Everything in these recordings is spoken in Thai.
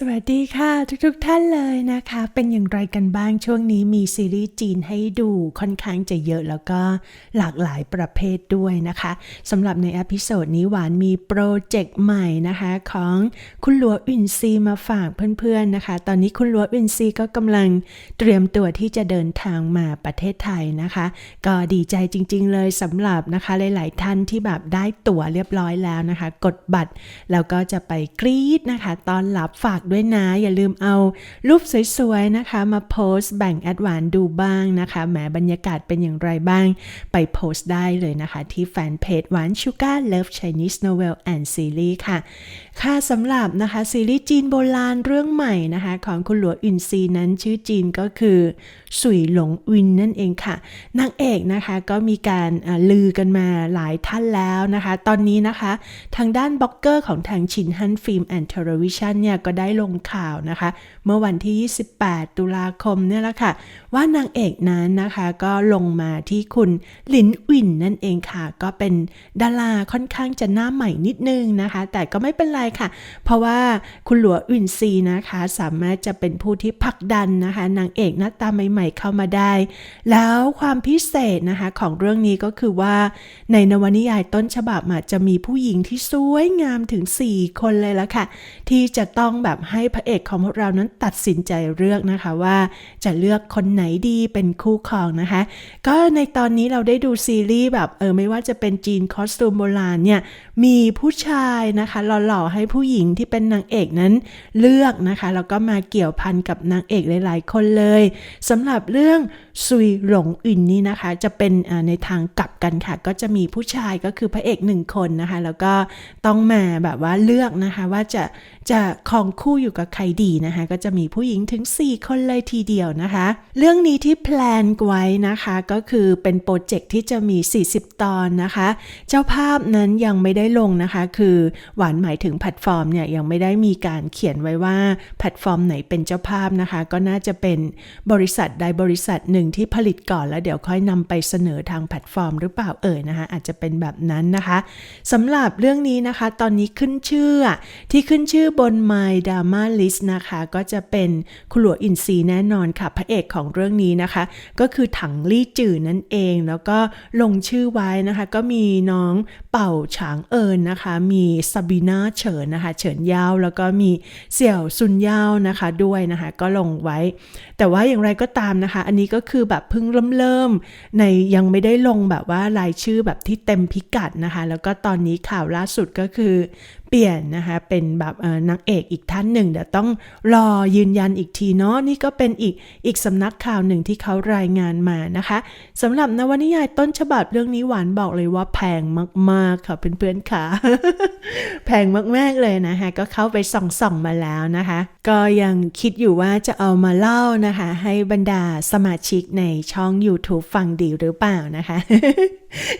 สวัสดีค่ะทุกๆทท่านเลยนะคะ เป็นอย่างไรกันบ้างช่วงนี้มีซีรีส์จีนให้ดูค่อนข้างจะเยอะแล้วก็หลากหลายประเภทด้วยนะคะสำหรับในอพิโซดนี้หวานมีโปรเจกต์ใหม่นะคะของคุณหลัวอินซีมาฝากเพื่อนๆนะคะ ตอนนี้คุณหลัวอินซีก็กำลังเตรียมตัวที่จะเดินทางมาประเทศไทยนะคะ ก็ดีใจจริง ๆ เลยสำหรับนะคะหลาย ๆ ท่านที่แบบได้ตั๋วเรียบร้อยแล้วนะคะ กดบัตรแล้วก็จะไปกรี๊ดนะคะตอนรับฝากด้วยนะ อย่าลืมเอารูปสวยๆนะคะ มาโพสต์แบ่งแอดวานดูบ้างนะคะแหมบรรยากาศเป็นอย่างไรบ้าง ไปโพสต์ได้เลยนะคะที่แฟนเพจหวานชูการ์เลิฟ Chinese Novel and Series ค่ะ ค่ะสำหรับนะคะซีรีส์จีนโบราณเรื่องใหม่นะคะ ของคุณหลวงอินซีนั้นชื่อจีนก็คือสุยหลงวินนั่นเองค่ะนางเอกนะคะก็มีการลือกันมาหลายท่านแล้วนะคะ ตอนนี้นะคะ ทางด้านบล็อกเกอร์ของทางชินฮันฟิล์มแอนด์เทเลวิชันเนี่ยก็ได้ลงข่าวนะคะ เมื่อวันที่ 28 ตุลาคมเนี่ยแหละค่ะ ว่านางเอกนั้นนะคะก็ลงมาที่คุณหลินวินนั่นเองค่ะ ก็เป็นดาราค่อนข้างจะหน้าใหม่นิดนึงนะคะ แต่ก็ไม่เป็นไรค่ะ เพราะว่าคุณหลัววินซีนะคะ สามารถจะเป็นผู้ที่ผลักดันนะคะ นางเอกหน้าตาใหม่ ๆ เข้ามาได้ แล้วความพิเศษนะคะของเรื่องนี้ก็คือว่าในนวนิยายต้นฉบับอะจะมีผู้หญิงที่สวยงามถึง 4 คนเลยละค่ะ ที่จะต้องแบบให้พระเอกของพวกเรานั้นตัดสินใจเลือกนะคะว่าจะเลือกคนไหนดีเป็นคู่ครองนะคะ ก็ในตอนนี้เราได้ดูซีรีส์แบบเออไม่ว่าจะเป็นจีนคอสตูมโบราณเนี่ยมีผู้ชายนะคะหล่อๆให้ผู้หญิงที่เป็นนางเอกนั้นเลือกนะคะแล้วก็มาเกี่ยวพันกับนางเอกหลายๆ คนเลยสำหรับเรื่องซุยหลงอินนี่นะคะจะเป็นในทางกลับกันค่ะ ก็จะมีผู้ชายก็คือพระเอกหนึ่งคนนะคะ แล้วก็ต้องมาแบบว่าเลือกนะคะว่าจะจะครองคู่อยู่กับใครดีนะคะ ก็จะมีผู้หญิงถึง 4 คนเลยทีเดียวนะคะ เรื่องนี้ที่แพลนไว้นะคะก็คือเป็นโปรเจกต์ที่จะมี 40 ตอนนะคะ เจ้าภาพนั้นยังไม่ได้ลงนะคะ คือหวานหมายถึงแพลตฟอร์มเนี่ยยังไม่ได้มีการเขียนไว้ว่าแพลตฟอร์มไหนเป็นเจ้าภาพนะคะ ก็น่าจะเป็นบริษัทใดบริษัทหนึ่งที่ผลิตก่อนแล้วเดี๋ยวค่อยนำไปเสนอทางแพลตฟอร์มหรือเปล่าเอ่ยนะคะ อาจจะเป็นแบบนั้นนะคะสำหรับเรื่องนี้นะคะ ตอนนี้ขึ้นชื่อที่ขึ้นชื่อบนไมดา My Drama List นะคะ ก็จะเป็นคุณหลวอินซีแน่นอนค่ะ พระเอกของเรื่องนี้นะคะ ก็คือถังลี่จื่อนั่นเอง แล้วก็ลงชื่อไว้นะคะ ก็มีน้องเป่าฉางเอิญนะคะ มีซาบีนาเฉินนะคะ เฉินยาว แล้วก็มีเสี่ยวซุนยาวนะคะด้วยนะคะ ก็ลงไว้ แต่ว่าอย่างไรก็ตามนะคะ อันนี้ก็คือแบบเพิ่งเริ่มเริ่มในยังไม่ได้ลงแบบว่ารายชื่อแบบที่เต็มพิกัดนะคะ แล้วก็ตอนนี้ข่าวล่าสุดก็คือ ลี่ยนนะคะเป็นแบบนางเอกอีกท่านหนึ่งเดี๋ยวต้องรอยืนยันอีกทีเนาะนี่ก็เป็นอีกอีกสำนักข่าวหนึ่งที่เขารายงานมานะคะสำหรับนวนิยายต้นฉบับเรื่องนี้หวานบอกเลยว่าแพงมากๆค่ะเพื่อนๆค่ะ แพงมากๆเลยนะคะก็เข้าไปส่องๆมาแล้วนะคะ ก็ยังคิดอยู่ว่าจะเอามาเล่านะคะ ให้บรรดาสมาชิกในช่อง YouTube ฟังดีหรือเปล่านะคะ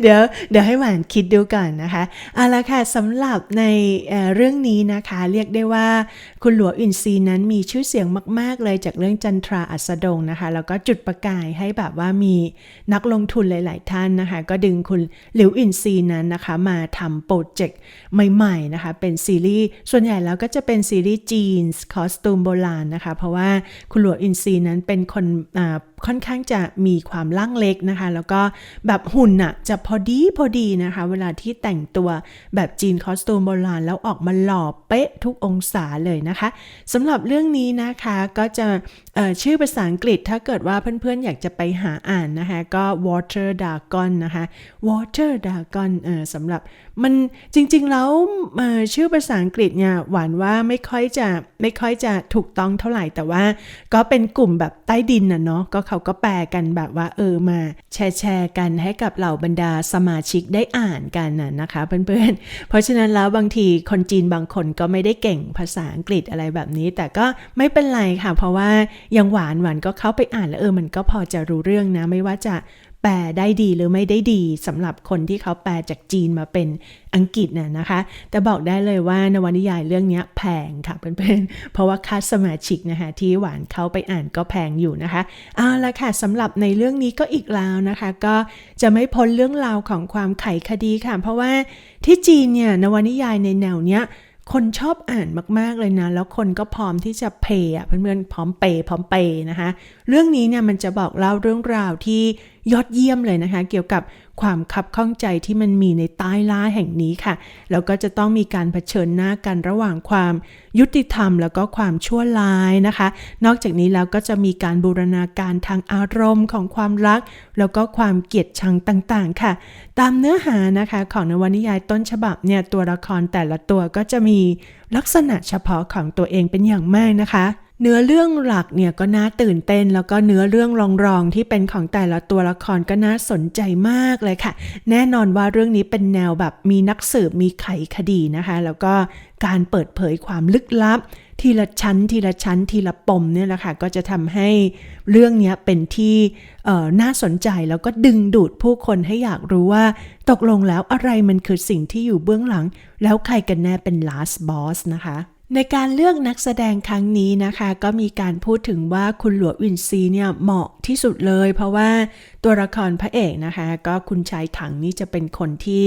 เดี๋ยวเดี๋ยวให้หวานคิดดูก่อนนะคะเอาละค่ะสำหรับในเรื่องนี้นะคะเรียกได้ว่าคุณหลวงอินซีนั้นมีชื่อเสียงมาก ๆ เลยจากเรื่องจันทราอัสดงนะคะแล้วก็จุดประกายให้แบบว่ามีนักลงทุนหลาย ๆ ท่านนะคะ ก็ดึงคุณหลิวอินซีนั้นนะคะมาทำโปรเจกต์ใหม่ ๆ นะคะ เป็นซีรีส์ส่วนใหญ่แล้วก็จะเป็นซีรีส์จีนคอสตูมโบราณนะคะ เพราะว่าคุณหลวงอินซีนั้นเป็นคนอ่า ค่อนข้างจะมีความร่างเล็กนะคะ แล้วก็แบบหุ่นน่ะจะพอดีพอดีนะคะ เวลาที่แต่งตัวแบบจีนคอสตูมโบราณแล้วออกมาหล่อเป๊ะทุกองศาเลยนะคะสำหรับเรื่องนี้นะคะก็จะชื่อภาษาอังกฤษถ้าเกิดว่าเพื่อนๆ อยากจะไปหาอ่านนะคะ ก็ Water Dragon นะคะ Water Dragon เออสำหรับมันจริงๆ แล้วชื่อภาษาอังกฤษเนี่ยหวานว่าไม่ค่อยจะไม่ค่อยจะถูกต้องเท่าไหร่แต่ว่าก็เป็นกลุ่มแบบใต้ดินน่ะเนาะก็เขาก็แปลกันแบบว่าเออมาแชร์แชร์กันให้กับเหล่าบรรดาสมาชิกได้อ่านกันน่ะนะคะเพื่อนๆ เพราะฉะนั้นแล้วบางทีคนจีนบางคนก็ไม่ได้เก่งภาษาอังกฤษอะไรแบบนี้ แต่ก็ไม่เป็นไรค่ะ เพราะว่ายังหวานหวานก็เข้าไปอ่านแล้วเออมันก็พอจะรู้เรื่องนะไม่ว่าจะ แปลได้ดีหรือไม่ได้ดีสำหรับคนที่เขาแปลจากจีนมาเป็นอังกฤษน่ะนะคะ แต่บอกได้เลยว่านวนิยายเรื่องนี้แพงค่ะเพื่อนๆเพราะว่าค่าสมาชิกนะคะที่หวานเข้าไปอ่านก็แพงอยู่นะคะเอาละค่ะสำหรับในเรื่องนี้ก็อีกแล้วนะคะ ก็จะไม่พ้นเรื่องราวของความไขคดีค่ะ เพราะว่าที่จีนเนี่ยนวนิยายในแนวเนี้ย คนชอบอ่านมาก ๆ เลยนะ แล้วคนก็พร้อมที่จะเพย์อะเพื่อนๆพร้อมเปย์พร้อมเปย์นะคะ เรื่องนี้เนี่ยมันจะบอกเล่าเรื่องราวที่ยอดเยี่ยมเลยนะคะ เกี่ยวกับ ความคับข้องใจที่มันมีในใต้ล่าแห่งนี้ค่ะ แล้วก็จะต้องมีการเผชิญหน้ากันระหว่างความยุติธรรม แล้วก็ความชั่วร้ายนะคะ นอกจากนี้แล้วก็จะมีการบูรณาการทางอารมณ์ของความรัก แล้วก็ความเกลียดชังต่างๆ ค่ะ ตามเนื้อหานะคะของนวนิยายต้นฉบับเนี่ยตัวละครแต่ละตัวก็จะมีลักษณะเฉพาะของตัวเองเป็นอย่างมากนะคะ เนื้อเรื่องหลักเนี่ยก็น่าตื่นเต้น แล้วก็เนื้อเรื่องรองๆที่เป็นของแต่ละตัวละครก็น่าสนใจมากเลยค่ะ แน่นอนว่าเรื่องนี้เป็นแนวแบบมีนักสืบมีไขคดีนะคะ แล้วก็การเปิดเผยความลึกลับ ทีละชั้น ทีละชั้น ทีละปมเนี่ยแหละค่ะก็จะทำให้เรื่องนี้เป็นที่น่าสนใจแล้วก็ดึงดูดผู้คนให้อยากรู้ว่า ตกลงแล้วอะไรมันคือสิ่งที่อยู่เบื้องหลัง แล้วใครกันแน่เป็น last boss นะคะ ในการเลือกนักแสดงครั้งนี้นะคะ ก็มีการพูดถึงว่าคุณหลวงวินซีเนี่ยเหมาะที่สุดเลย เพราะว่า ตัวละครพระเอกนะคะก็คุณชายถังนี่จะเป็นคนที่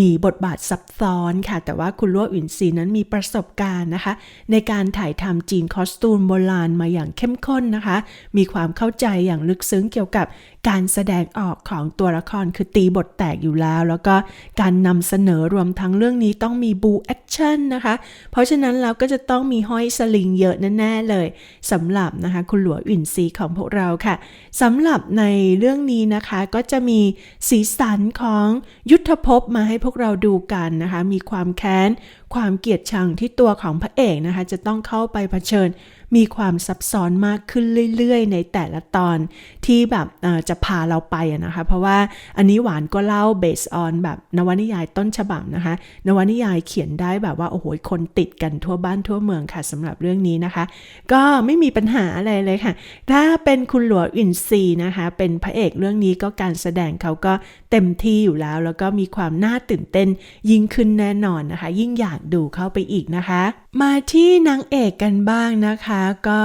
มีบทบาทซับซ้อนค่ะ แต่ว่าคุณหลวงวินซีนั้นมีประสบการณ์นะคะ ในการถ่ายทำจีนคอสตูมโบราณมาอย่างเข้มข้นนะคะ มีความเข้าใจอย่างลึกซึ้งเกี่ยวกับการแสดงออกของตัวละครคือตีบทแตกอยู่แล้ว แล้วก็การนำเสนอรวมทั้งเรื่องนี้ต้องมีบูแอคชั่นนะคะ เพราะฉะนั้นเราก็จะต้องมีห้อยสลิงเยอะแน่ๆเลยสำหรับนะคะคุณหลวงอินซีของพวกเราค่ะสำหรับในเรื่องนี้นะคะ ก็จะมีสีสันของยุทธภพมาให้พวกเราดูกันนะคะ มีความแค้น ความเกลียดชังที่ตัวของพระเอกนะคะ จะต้องเข้าไปเผชิญ มีความซับซ้อนมากขึ้นเรื่อยๆ ในแต่ละตอนที่แบบจะพาเราไปนะคะ เพราะว่าอันนี้หวานก็เล่าเบสออนแบบนวนิยายต้นฉบับนะคะ นวนิยายเขียนได้แบบว่าโอ้โหคนติดกันทั่วบ้านทั่วเมืองค่ะสำหรับเรื่องนี้นะคะ ก็ไม่มีปัญหาอะไรเลยค่ะ ถ้าเป็นคุณหลวงอินซีนะคะ เป็นพระเอกเรื่องนี้ก็การแสดงเขาก็ เต็มที่อยู่แล้ว แล้วก็มีความน่าตื่นเต้นยิ่งขึ้นแน่นอนนะคะ ยิ่งอยากดูเข้าไปอีกนะคะ มาที่นางเอกกันบ้างนะคะ ก็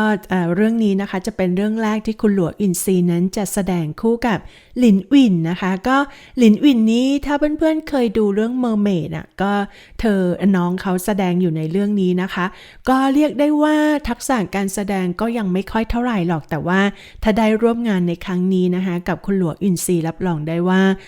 เรื่องนี้นะคะจะเป็นเรื่องแรกที่คุณหลวงอินซีนั้นจะแสดงคู่กับหลินวินนะคะ ก็หลินวินนี้ถ้าเพื่อนๆเคยดูเรื่องเมอร์เมดอะก็เธอน้องเขาแสดงอยู่ในเรื่องนี้นะคะ ก็เรียกได้ว่าทักษะการแสดงก็ยังไม่ค่อยเท่าไหร่หรอกแต่ว่า ถ้าได้ร่วมงานในครั้งนี้นะคะ กับคุณหลวงอินซีรับรองได้ว่า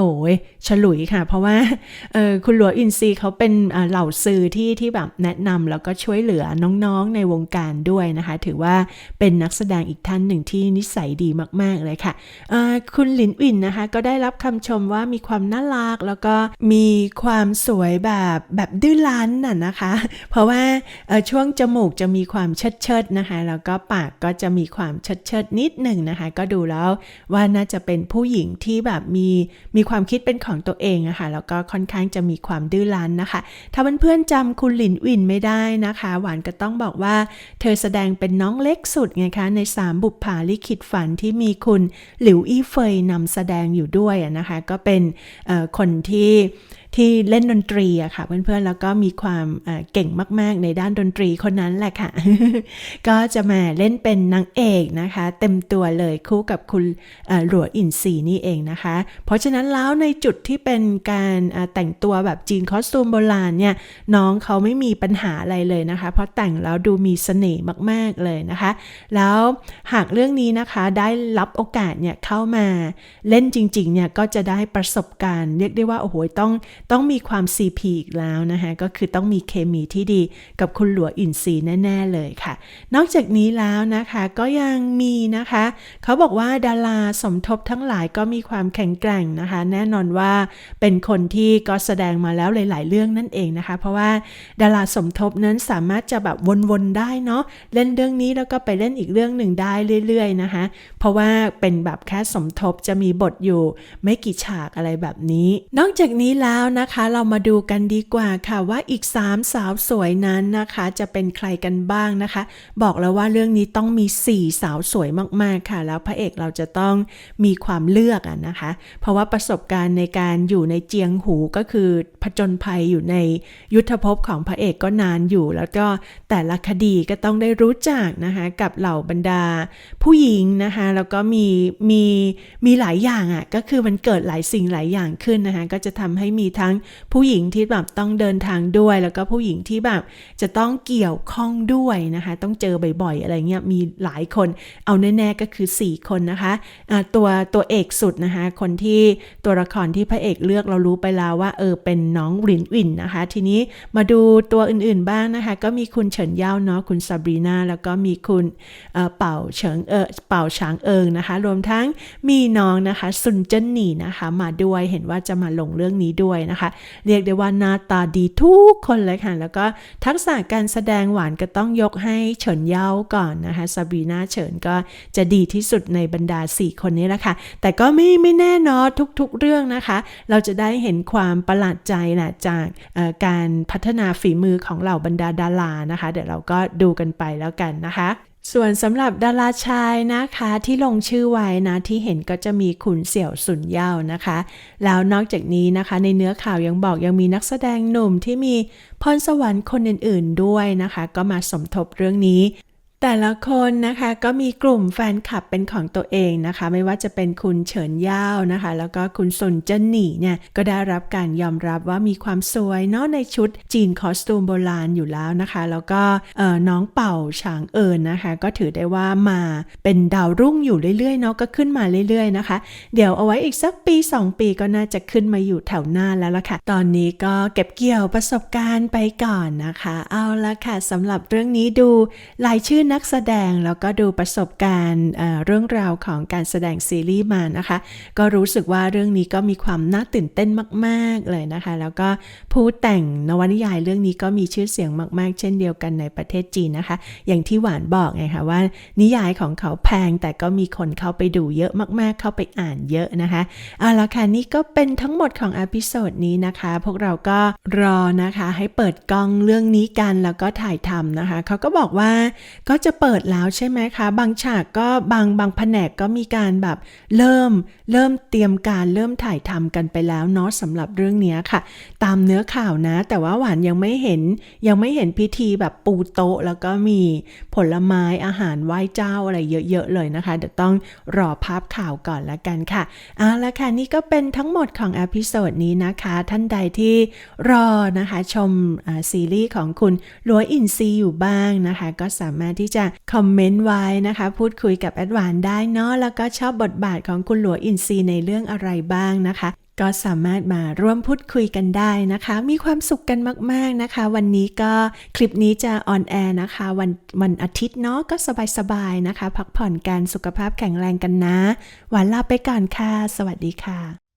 โอ้ยฉลุยค่ะ เพราะว่าคุณหลวงอินซีเขาเป็นเหล่าสื่อที่ที่แบบแนะนำแล้วก็ช่วยเหลือน้องๆในวงการด้วยนะคะ ถือว่าเป็นนักแสดงอีกท่านหนึ่งที่นิสัยดีมาก ๆ เลยค่ะ คุณหลินวินนะคะ ก็ได้รับคำชมว่ามีความน่ารัก แล้วก็มีความสวยแบบแบบดื้อรั้นน่ะนะคะ เพราะว่าช่วงจมูกจะมีความเชิดเชิดๆนะคะ แล้วก็ปากก็จะมีความเชิดเชิดๆนิดหนึ่งนะคะ ก็ดูแล้วว่าน่าจะเป็นผู้หญิงที่แบบมีมีความคิดเป็นของตัวเองอะค่ะแล้วก็ค่อนข้างจะมีความดื้อรั้นนะคะ ถ้าเพื่อนๆจำคุณหลินวินไม่ได้นะคะ หวานก็ต้องบอกว่า เธอแสดงเป็นน้องเล็กสุดไงคะ ในสามบุปผาลิขิตฝันที่มีคุณหลิวอี้เฟยนำแสดงอยู่ด้วยอะนะคะ ก็เป็นคนที่ที่เล่นดนตรีอะค่ะ เพื่อนๆ แล้วก็มีความเก่งมากๆ ในด้านดนตรีคนนั้นแหละค่ะ ก็จะมาเล่นเป็นนางเอกนะคะ เต็มตัวเลยคู่กับคุณหลัวอินซีนี่เองนะคะ เพราะฉะนั้นแล้วในจุดที่เป็นการแต่งตัวแบบจีนคอสตูมโบราณเนี่ยน้องเขาไม่มีปัญหาอะไรเลยนะคะ เพราะแต่งแล้วดูมีเสน่ห์มากๆเลยนะคะ แล้วหากเรื่องนี้นะคะได้รับโอกาสเนี่ยเข้ามาเล่นจริงๆเนี่ยก็จะได้ประสบการณ์ เรียกได้ว่าโอ้โหต้อง ต้องมีความ CP อีกแล้วนะคะก็คือต้องมีเคมีที่ดีกับคุณหลัวอินซีแน่ ๆ เลยค่ะ นอกจากนี้แล้วนะคะก็ยังมีนะคะ เขาบอกว่าดาราสมทบทั้งหลายก็มีความแข็งแกร่งนะคะ แน่นอนว่าเป็นคนที่ก็แสดงมาแล้วหลาย ๆ เรื่องนั่นเองนะคะ เพราะว่าดาราสมทบนั้นสามารถจะแบบวนๆได้เนาะเล่นเรื่องนี้แล้วก็ไปเล่นอีกเรื่องหนึ่งได้เรื่อย ๆ นะคะ เพราะว่าเป็นแบบแค่สมทบจะมีบทอยู่ไม่กี่ฉากอะไรแบบนี้ นอกจากนี้แล้วนะะคะเรามาดูกันดีกว่าค่ะว่าอีก 3 สาวสวยนั้นนะคะ จะเป็นใครกันบ้างนะคะ บอกแล้วว่าเรื่องนี้ต้องมี 4 สาวสวยมากๆค่ะ แล้วพระเอกเราจะต้องมีความเลือกอะนะคะ เพราะว่าประสบการณ์ในการอยู่ในเจียงหูก็คือผจญภัยอยู่ในยุทธภพของพระเอกก็นานอยู่ แล้วก็แต่ละคดีก็ต้องได้รู้จักนะคะกับเหล่าบรรดา ผู้หญิงนะคะแล้วก็มีมีมีหลายอย่างอะ่ะก็คือมันเกิดหลายสิ่งหลายอย่างขึ้นนะคะก็จะทำให้มีทั้งงผู้หญิงที่แบบต้องเดินทางด้วย แล้วก็ผู้หญิงที่แบบจะต้องเกี่ยวข้องด้วยนะคะ ต้องเจอบ่อยๆ อะไรเงี้ยมีหลายคน เอาแน่ๆก็คือ 4 คนนะคะอ่าตัวตัวเอกสุดนะคะ คนที่ตัวละครที่พระเอกเลือกเรารู้ไปแล้วว่าเออเป็นน้องหลินวินนะคะ ทีนี้มาดูตัวอื่นๆบ้างนะคะ ก็มีคุณเฉินเย่าเนาะคุณซาบรีนาแล้วก็มีคุณเป่าเฉิงเออเป่าฉางเอิงนะคะ รวมทั้งมีน้องนะคะซุนเจิ้นหนีนะคะ มาด้วยเห็นว่าจะมาลงเรื่องนี้ด้วยนะคะเรียกได้ว่าหน้าตาดีทุกคนเลยค่ะ แล้วก็ทักษะการแสดงหวานก็ต้องยกให้เฉินเย่าก่อนนะคะซาบีนาเฉินก็จะดีที่สุดในบรรดา 4 คนนี้แหละค่ะ แต่ก็ไม่ไม่แน่นอนทุกๆเรื่องนะคะ เราจะได้เห็นความประหลาดใจนะจากการพัฒนาฝีมือของเหล่าบรรดาดารานะคะ เดี๋ยวเราก็ดูกันไปแล้วกันนะคะ ส่วนสำหรับดาราชายนะคะที่ลงชื่อไว้นะที่เห็นก็จะมีขุนเสี่ยวสุนเย่านะคะ แล้วนอกจากนี้นะคะ ในเนื้อข่าวยังบอกยังมีนักแสดงหนุ่มที่มีพรสวรรค์คนอื่นๆด้วยนะคะ ก็มาสมทบเรื่องนี้ แต่ละคนนะคะก็มีกลุ่มแฟนคลับเป็นของตัวเองนะคะ ไม่ว่าจะเป็นคุณเฉินย่าวนะคะ แล้วก็คุณซุนเจิ้นหนี่เนี่ยก็ได้รับการยอมรับว่ามีความสวยเนาะในชุดจีนคอสตูมโบราณอยู่แล้วนะคะ แล้วก็น้องเป่าฉางเอิญนะคะ ก็ถือได้ว่ามาเป็นดาวรุ่งอยู่เรื่อยๆเนาะก็ขึ้นมาเรื่อยๆนะคะ เดี๋ยวเอาไว้อีกสักปี 2 ปีก็น่าจะขึ้นมาอยู่แถวหน้าแล้วล่ะค่ะ ตอนนี้ก็เก็บเกี่ยวประสบการณ์ไปก่อนนะคะ เอาละค่ะสำหรับเรื่องนี้ดูรายชื่อนักแสดงแล้วก็ดูประสบการณ์เรื่องราวของการแสดงซีรีส์มานะคะ ก็รู้สึกว่าเรื่องนี้ก็มีความน่าตื่นเต้นมาก ๆ เลยนะคะ แล้วก็ผู้แต่งนวนิยายเรื่องนี้ก็มีชื่อเสียงมาก ๆ เช่นเดียวกันในประเทศจีนนะคะ อย่างที่หวานบอกไงคะว่า นิยายของเขาแพงแต่ก็มีคนเข้าไปดูเยอะมากๆ เข้าไปอ่านเยอะนะคะเอาละค่ะนี่ก็เป็นทั้งหมดของอพิโซดนี้นะคะ พวกเราก็รอนะคะให้เปิดกล้องเรื่องนี้กันแล้วก็ถ่ายทำนะคะเขาก็บอกว่าก็จะเปิดแล้วใช่ไหมคะ บางฉากก็บางบางแผนกก็มีการแบบเริ่มเริ่มเตรียมการเริ่มถ่ายทำกันไปแล้วเนาะสำหรับเรื่องนี้ค่ะ ตามเนื้อข่าวนะ แต่ว่าหวานยังไม่เห็นยังไม่เห็นพิธีแบบปูโต๊ะ แล้วก็มีผลไม้อาหารไหว้เจ้าอะไรเยอะ ๆ เลยนะคะเดี๋ยวต้องรอภาพข่าวก่อนละกันค่ะเอาละค่ะนี่ก็เป็นทั้งหมดของอพิโซดนี้นะคะ ท่านใดที่รอนะคะชมซีรีส์ของคุณหลัวอินซีอยู่บ้างนะคะ ก็สามารถที่จะคอมเมนต์ไว้นะคะ พูดคุยกับแอดวานได้เนาะแล้วก็ชอบบทบาทของคุณหลัวอินซีในเรื่องอะไรบ้างนะคะ ก็สามารถมาร่วมพูดคุยกันได้นะคะ มีความสุขกันมาก ๆนะคะ วันนี้ก็คลิปนี้จะออนแอร์นะคะ วันวันอาทิตย์เนาะก็สบายๆนะคะ พักผ่อนกันสุขภาพแข็งแรงกันนะหวานลาไปก่อนค่ะ สวัสดีค่ะ